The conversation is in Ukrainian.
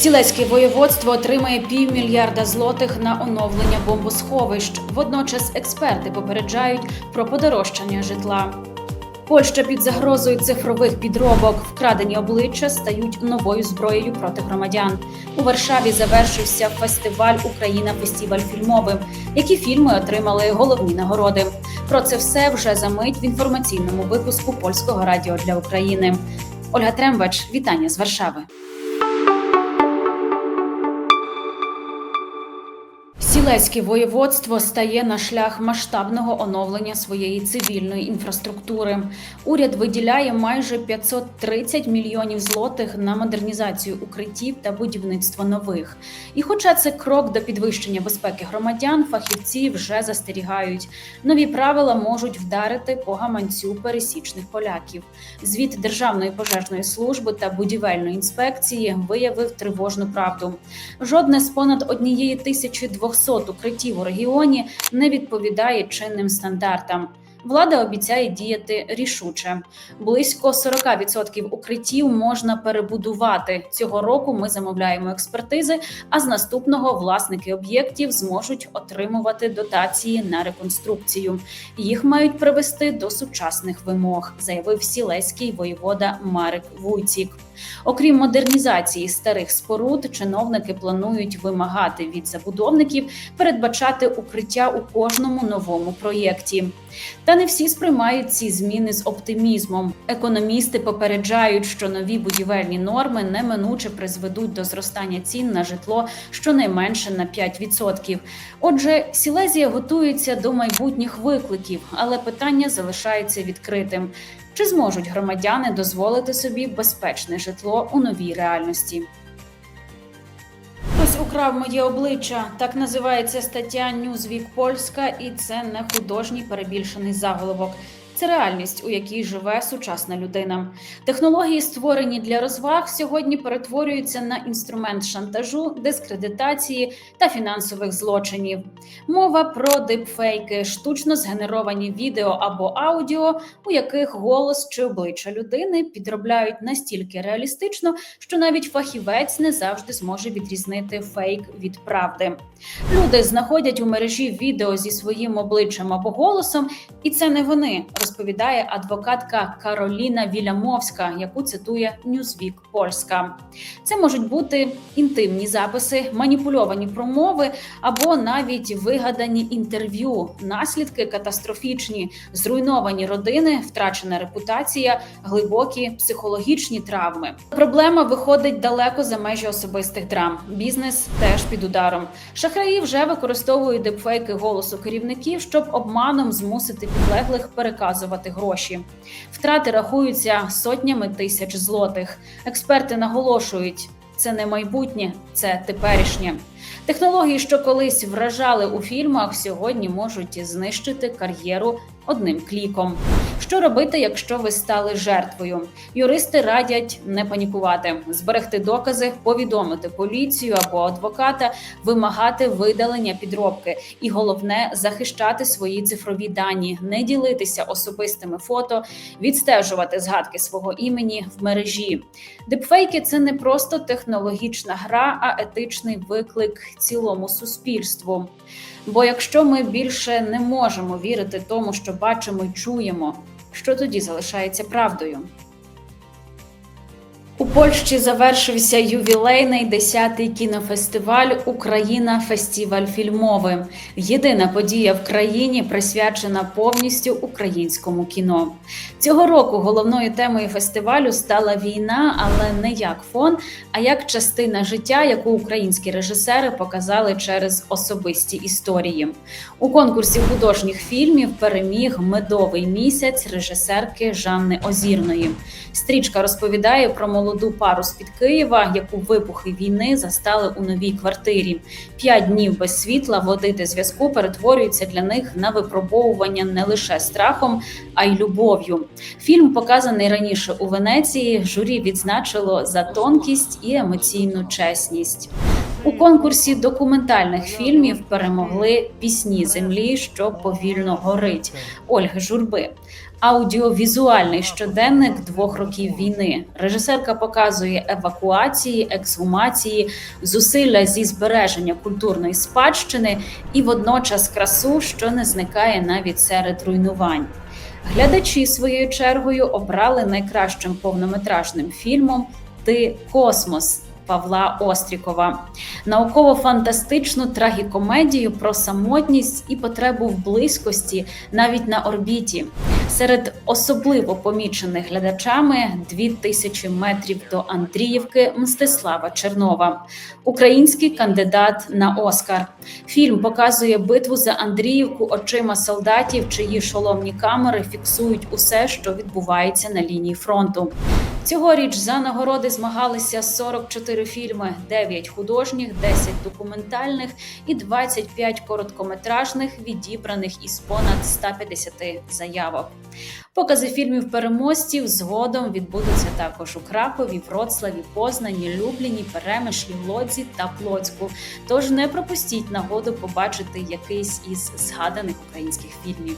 Сілецьке воєводство отримає півмільярда злотих на оновлення бомбосховищ. Водночас експерти попереджають про подорожчання житла. Польща під загрозою цифрових підробок. Вкрадені обличчя стають новою зброєю проти громадян. У Варшаві завершився фестиваль Україна фестиваль фільмовий. Які фільми отримали головні нагороди? Про це все вже за мить в інформаційному випуску польського радіо для України. Ольга Трембач, вітання з Варшави. Сілецьке воєводство стає на шлях масштабного оновлення своєї цивільної інфраструктури. Уряд виділяє майже 530 мільйонів злотих на модернізацію укриттів та будівництво нових. І, хоча це крок до підвищення безпеки громадян, фахівці вже застерігають. Нові правила можуть вдарити по гаманцю пересічних поляків. Звіт Державної пожежної служби та будівельної інспекції виявив тривожну правду. Жодне з понад однієї тисячі 200 укриттів у регіоні не відповідає чинним стандартам. Влада обіцяє діяти рішуче. Близько 40% укриттів можна перебудувати. Цього року ми замовляємо експертизи, а з наступного власники об'єктів зможуть отримувати дотації на реконструкцію. Їх мають привести до сучасних вимог, заявив сілеський воєвода Марик Вуйцік. Окрім модернізації старих споруд, чиновники планують вимагати від забудовників передбачати укриття у кожному новому проєкті. Та не всі сприймають ці зміни з оптимізмом. Економісти попереджають, що нові будівельні норми неминуче призведуть до зростання цін на житло щонайменше на 5%. Отже, Сілезія готується до майбутніх викликів, але питання залишається відкритим. Чи зможуть громадяни дозволити собі безпечне житло у новій реальності? Хтось украв моє обличчя. Так називається стаття Newsweek Польська, і це не художній перебільшений заголовок. Це реальність, у якій живе сучасна людина. Технології, створені для розваг, сьогодні перетворюються на інструмент шантажу, дискредитації та фінансових злочинів. Мова про дипфейки, штучно згенеровані відео або аудіо, у яких голос чи обличчя людини підробляють настільки реалістично, що навіть фахівець не завжди зможе відрізнити фейк від правди. Люди знаходять у мережі відео зі своїм обличчям або голосом, і це не вони, розповідає адвокатка Кароліна Вілямовська, яку цитує Newsweek Польська. Це можуть бути інтимні записи, маніпульовані промови або навіть вигадані інтерв'ю. Наслідки катастрофічні, зруйновані родини, втрачена репутація, глибокі психологічні травми. Проблема виходить далеко за межі особистих драм. Бізнес теж під ударом. Шахраї вже використовують депфейки голосу керівників, щоб обманом змусити підлеглих переказувати гроші. Втрати рахуються сотнями тисяч злотих. Експерти наголошують, це не майбутнє, це теперішнє. Технології, що колись вражали у фільмах, сьогодні можуть знищити кар'єру одним кліком. Що робити, якщо ви стали жертвою? Юристи радять не панікувати, зберегти докази, повідомити поліцію або адвоката, вимагати видалення підробки, і головне захищати свої цифрові дані, не ділитися особистими фото, відстежувати згадки свого імені в мережі. Дипфейки це не просто технологічна гра, а етичний виклик цілому суспільству. Бо якщо ми більше не можемо вірити тому, що бачимо й чуємо, що тоді залишається правдою? У Польщі завершився ювілейний 10-й кінофестиваль Україна фестиваль фільмовий. Єдина подія в країні присвячена повністю українському кіно. Цього року головною темою фестивалю стала війна, але не як фон, а як частина життя, яку українські режисери показали через особисті історії. У конкурсі художніх фільмів переміг медовий місяць режисерки Жанни Озірної. Стрічка розповідає про молоду пару з під Києва, яку вибухи війни застали у новій квартирі. П'ять днів без світла, води та зв'язку перетворюються для них на випробовування не лише страхом, а й любов'ю. Фільм показаний раніше у Венеції. Журі відзначило за тонкість і емоційну чесність. У конкурсі документальних фільмів перемогли пісні землі, що повільно горить Ольги Журби. Аудіовізуальний щоденник двох років війни. Режисерка показує евакуації, ексгумації, зусилля зі збереження культурної спадщини і водночас красу, що не зникає навіть серед руйнувань. Глядачі своєю чергою обрали найкращим повнометражним фільмом Ти космос. Павла Острікова, науково-фантастичну трагікомедію про самотність і потребу в близькості навіть на орбіті. Серед особливо помічених глядачами дві тисячі метрів до Андріївки Мстислава Чернова, український кандидат на Оскар. Фільм показує битву за Андріївку очима солдатів, чиї шоломні камери фіксують усе, що відбувається на лінії фронту. Цьогоріч за нагороди змагалися 44 фільми, 9 художніх, 10 документальних і 25 короткометражних, відібраних із понад 150 заявок. Покази фільмів переможців згодом відбудуться також у Кракові, Вроцлаві, Познані, Любліні, Перемишлі, Лодзі та Плоцьку. Тож не пропустіть нагоду побачити якийсь із згаданих українських фільмів.